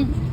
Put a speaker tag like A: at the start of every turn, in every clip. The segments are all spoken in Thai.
A: It's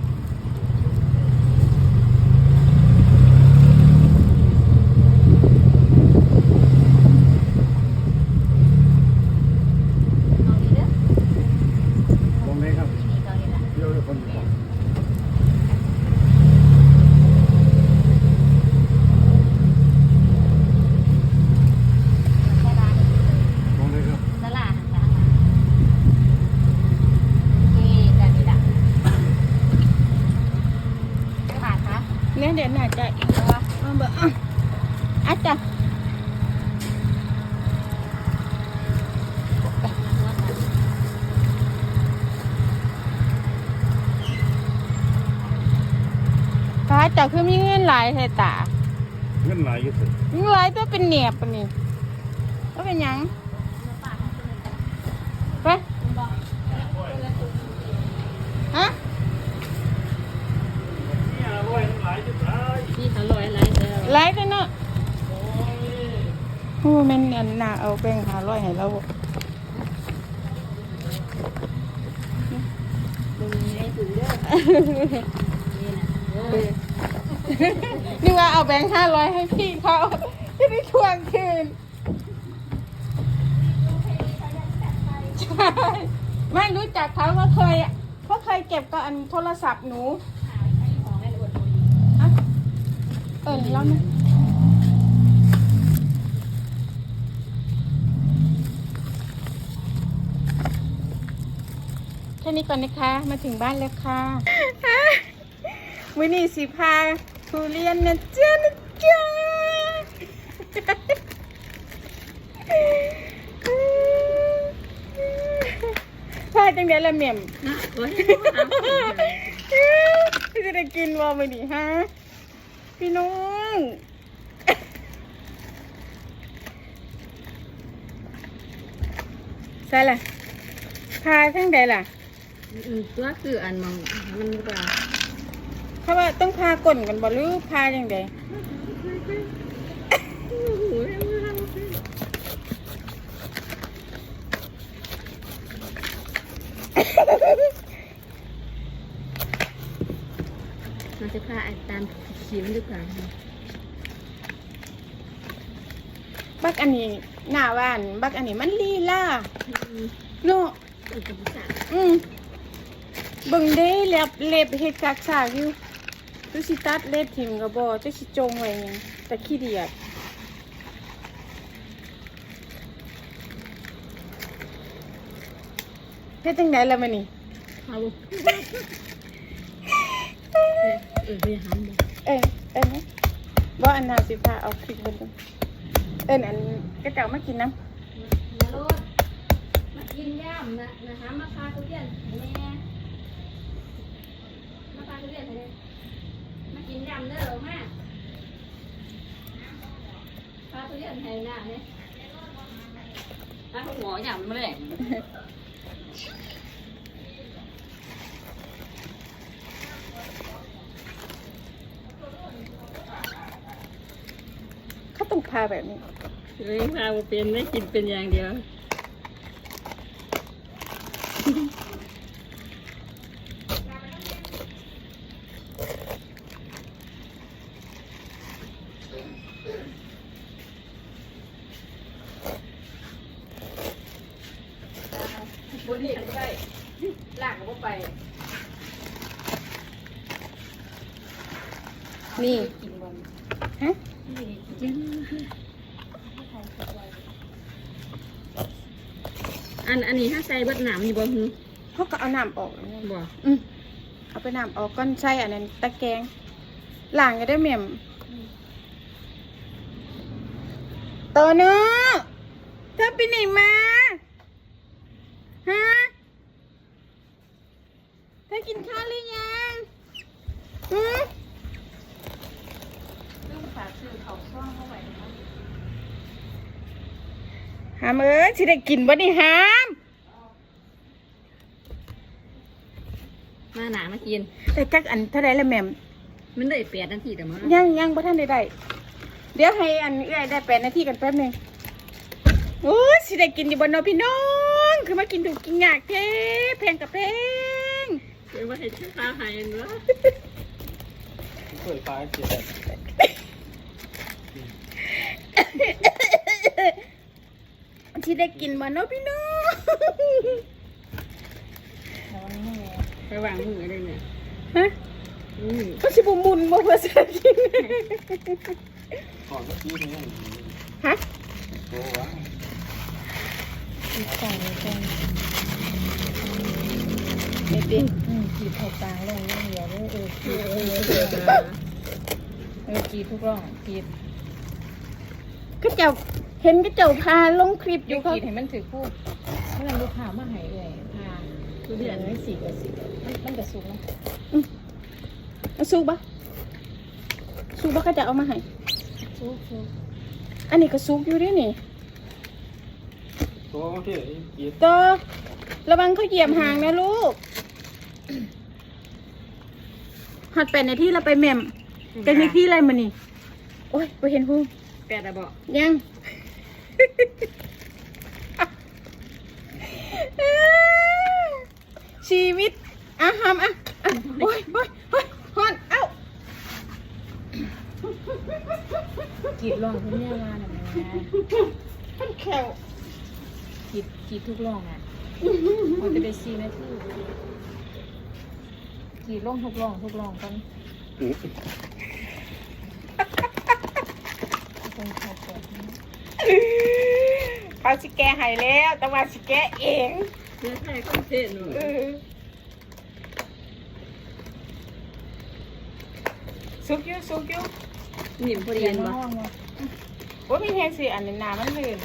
A: ลายแท้ตา
B: เงินหลายอยู่สิ
A: เงินหลายตัวเป็นเหนียบปะนี่ว่าเป็นหยังไปฮะ
B: เนี่ยรวยทั้งหลายอยู่หลาย
C: นี่อร่อยอะไรเด้อ
A: หลายตัวเนาะโอ้แม่นอันน่าเอาแบ่งหาร้อยให้เรา
C: มึงให้ถือเด้อนี่นะเออ
A: นี่ว่าเอาแบงค์ห้าร้อยให้พี่เขาจะได้ทวงคืนใช่ไม่รู้จักเขาเขาเคยเขาเคยเก็บก็อันโทรศัพท์หนูอะเออแล้วนะแค่นี้ก่อนนะคะ มาถึงบ้านแล้วค่ะวินี่สิพา ทุเรียนนะจ๊ะนะจ๊ะพาจังเดียวละเหม่ม
C: นะโอ้ย
A: พี่จะได้กินว่าไม่ดีฮะ พี่น้องใช่ล่ะพาทั้งใดล่ะ
C: ตัวคืออันมองมันก็
A: เขา ว่าต้องพาก่นกันบ่หรือพาจังใด
C: โอ้โหมันจะพาไอ้ตามชิมดีกว่า
A: บักอันนี้หน้าว่าน บักอันนี้มันลีลา
C: อืม
A: เนาะ
C: มันจะภาษา
A: อืมเบิ่งเด้เล็บเล็บเฮ็ดกากสากอยู่ ตุสิตัดเล็บทิ่มก็บ่ตุสิจงไว้หยังแต่ขี้เดียดเฮ็ดจังไดล่ะมื้อนี้
C: เอาเออไปหาหมอ
A: เอ้ยเอ้ยนะบ่อันน่าสิพาเอาคลิปเบิ่งเอิ้นอันกระเจ้ามากินน้ำ
C: มาโลดมากินย่ำนะนะคะมาพาทุเรียนให้แม่มาพาทุเรียนให้แม่มา กินย่ำเด้อแม่พาทุเรียนให้หน้าเนี่ยพาหัวย่ำมาเลย
A: เขาต้องพาแบบนี้
C: เลี้ยงพาบ่เป็นได้กินเป็นอย่างเดียว
A: บ่เรียนได้ลากก็บ่ไป นี่
C: กินบอล
A: ฮะ
C: อันอันนี้ถ้าใส่เบิดหนามอยู่บ่ฮึ
A: เขาก็เอาน้ำออกแล้วเนี่ย
C: บ่
A: อืมเอาไปน้ำออกก้อนใส่อันนั้นตะแกรงล้างก็ได้เมี่ยมโตโน่เธอไปไหนมาฮะเธอกินข้าวหรือยังอืมหามเอ้ยสิได้กินบ่นี่หาม
C: มาหนามากิน
A: แต่จักอันเท่าไรละแหม่ม
C: มันได้แปดนาทีแต่มั้ง
A: ยังยังบ่ท่านได้ได้เดี๋ยวให้อันเอื้อยได้แปดนาทีกันแป๊บหนึงโอ้ยสิได้กินอยู่บนนอพี่น้อง คือมากินถูกกินยากเท่แพงกับแพง
C: เดี๋ยวว่าให้ชื่อข้าวหายเนาะ
B: เคยตายเสียแต่
A: ที่ได้กินบนนอพี่น้อง
C: ไปวางมือได้เนี่ย
A: ฮะ
C: อืม
A: เขาชิบุมุนบ่เพื่อจะกิน
B: ก่อนเมื่อกี้นี่ยัง
A: ฮะ
B: โตวะ
A: ไม่เป็น
C: อืมขีดเข้าตาลงเดียวเลยเออ
A: เเอ
D: อกรีดทุกร่องกรีด
A: ก็เจ้าเห็นก็เจ้าพาลงคลิปอ
D: อยู่
A: ยู่
D: ก
A: เขา
D: รีดให้มันถือคู่เมื่อนั้นลูกค้ามาใหายเลยพาทุเรียนไม่สีกับสีมันมันกระสุนนะ
A: เอาสู้ปะสู้ปะก็จะเอามาให้
D: สู้สู้
A: อันนี้ก็ซุกอยู่ด้วยนี่
B: ตัวที่กีด
A: ต่อระวังเขาเหยียบหางนะลูกหัดแปดนาทีเราไปแม่มเป็นนาทีอะไรมานี่โอ้ยไปเห็นหู
D: แปดอะบอก
A: ยัง ชีวิตอะหามอะอะโอ้ยโอ้ยโอ้ยฮอนเอ้าก
D: รีดร่องคุณแม่ว่าหน่อยนะ
A: มันแขว
D: กรีดกรีดทุกร่องอะมันจะได้ซีนาทีกรีดร่องทุกร่องทุกร่องกัน ตรงขอบขอบนี้
A: เขาสิแกใหายแล้ว แต่ว่าสิแกเอง
D: เนื้อไทยก็เทศหนู
A: เออซุกอยูซุกอยู
D: หนิมพอดี
A: เรียน
D: บ่
A: ว่าโอ้ยมีแฮงสิอันนี้น้ำมันลื่น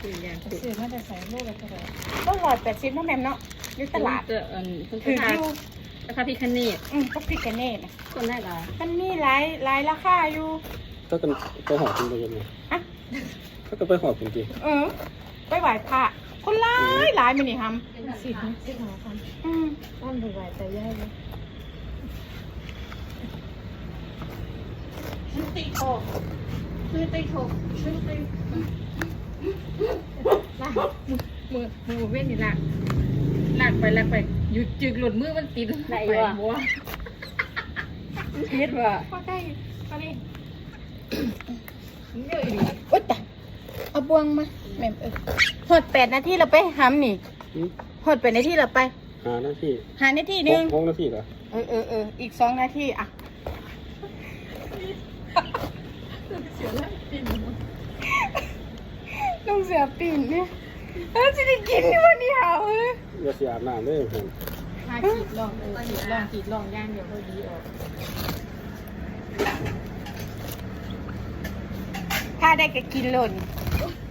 D: คืออย่างคือ
A: ซื้อมาแต่ใส่โลละเท่าไหร่ก็ร้อยแปดสิบน้องแมมเนาะอยู่ตลาด
D: เอออันคุณ
A: ถือ
D: พา
A: อยู่
D: ราคาพี่คันนี่
A: อืมก็พิกาเน่นะ
D: คนได้หลาย
A: มันมีหลายหลายราคาอยู่
B: ถ้ากันไปหอบคุณไปยังไง
A: อะ
B: ถ้ากันไปหอบคุณจี
A: เออ ไปไหว้พระคนหลายหลายมันนี่ฮัม
D: สิบสิบหาพัน
A: อืม
D: ต้นใบแต่ย่ายเลย
A: ชื่อติโอชื่อติโอชื่อติ
D: ลากมือมือเว้นนี่ลากลากไปลากไป หยุดจึกหลุดมือมันติดไปบัวเฮ็ดว่า
A: พอได้พอได้
D: เยอะอีก
A: โอ๊ยแต่เอาบวงมาแม่มเออหดแปดนาทีเราไปหำนี่หดแปดนาทีเราไป
B: หาหน้าที่
A: หานาทีหนึ่ง
B: ห้องหน้าที่เหรอ
A: เออเออเอออีกสองนาทีอะ
D: เสียแล้วติด
A: ลุงเสือปีนเนี่ยเออจะได้กินนี่วันนี้เหรอเอ อ
B: อย่าเสียอาบน้ำเลยผม
D: ถ้าขีดลองเออขีดลองขีดลองย่างเดี๋ยวพอดีออก
A: ถ้าได้ก็กินหล่น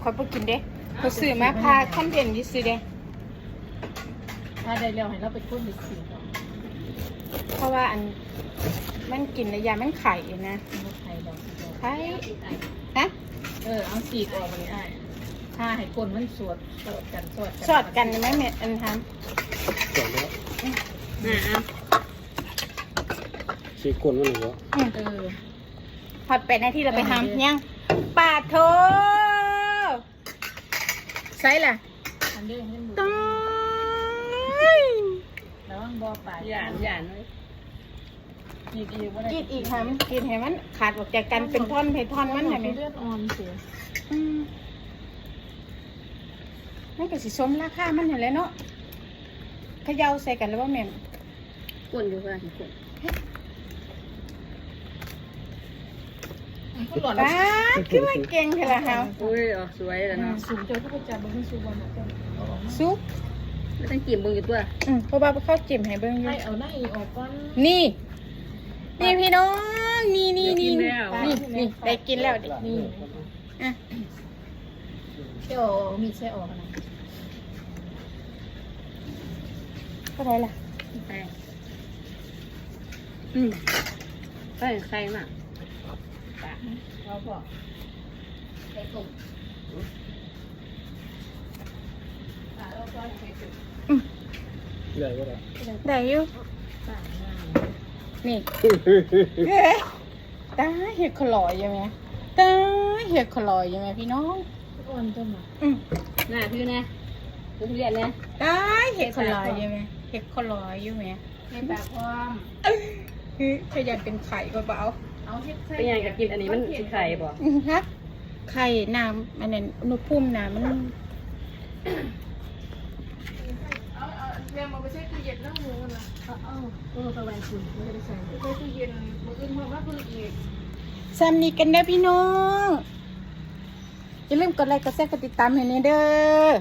A: คอยไปกินเด้เขาซื้อมาพาขั้นเด่นยี่ซื้อเด้
D: ถ้าได้แล้วให้เราไปคุ้นดิสิก่อน
A: เพราะว่าอันมันกินระยะมันไข่นะ
D: ไม่ไทยดอก
A: ไข่ฮะ
D: เออเอาสีกออกมาได้ ถ้าให้คนมันสวดสวดกันสวดกัน
A: สอดกันไหมแม่อันท
B: จอดแล้ว
D: นะ
B: ชีกลมันหรือวะำ
A: อืม
D: เออ
A: พอดแปดนาที่เราไปทำยังปาดโถใส่ล่ะ
D: อันเด้ให้หมด
A: ต้อย
D: แล้วมันบ่ปาหยานหยานเลยกีดอีกว่า
A: กินอีกทำกินให้มันขาดออกจากกันเป็นท่อนเป็นท่อนมัน
D: ไห
A: เห็นไหม
D: เลือดออนเสีย
A: อืม มันก็สิสมราคามันอยู่แหล้วเนาะเขย่าใส่กันแล้วว่าแม่น
D: กวนอยู่เพื่อนกวนคุณหลอน
A: ป้าดคือว่าเก่งเถอะล่ะเฮา
D: อุ้ยออกสวยแล้วเนาะสูงเจอผู้จับมึงสูงบอลนะจ๊ะ
A: ซุป
D: ไม่ต้องจีบมึงอยู่ตัว
A: อืมเพราะว่าไปเข้าจิ้มให้เบิ่งอยู่
D: ให้เอาหน้าอีออกก่อน
A: นี่ นี่พี่น้อง นี่นี่นี่
D: เดี๋ยวกินแล้ว
A: นี่นี่ได้กินแล้วดิ
D: นี่
A: อะ
D: เดี๋ยวมีใช่ออกนะ
A: เท่าไหร่ล่ะ
D: ใช่อืมใช่ใครมาปะเราบอกใส่ตุ่มปะเราก็ใส่ตุ่ม
A: อืม
B: ใหญ่ก็ได้
A: ได้อยู่
D: ปะหน้า
A: นี่เฮ้ยตาเห็ดขลอยยังไงตาเห็ดขลอยยังไงพี่น้อง
D: อ่อนต้นมา
A: อืม
D: หน้าคือนะทุเรียนนะ
A: ตาเห็ดขลอยยังไงเห็ดขลอยอยู่ไหม
D: ให้ปากความ
A: คือขยันเป็นไข่ก็เปล่า
D: เอาเฮ็ดใส่เป็นยังกับกินอันนี้มันสิไข่บ่
A: อืมฮะไข่น้ำอันนั้นอุณหภูมิน้ำมัน
D: เอาเอาเรียงมาไปใช้ตู้เย็นแล้วหมูกันละเอาเอาเออประมาณคุณไม่ได้ใส่ใช้ตู้เย็นมืออื่นมาว่าเพิ่งอีก
A: ซ้ำนี้กันเด้อพี่น้อง อย่าลืมกดไลค์กดแชร์กดติดตามให้นี่เด้อ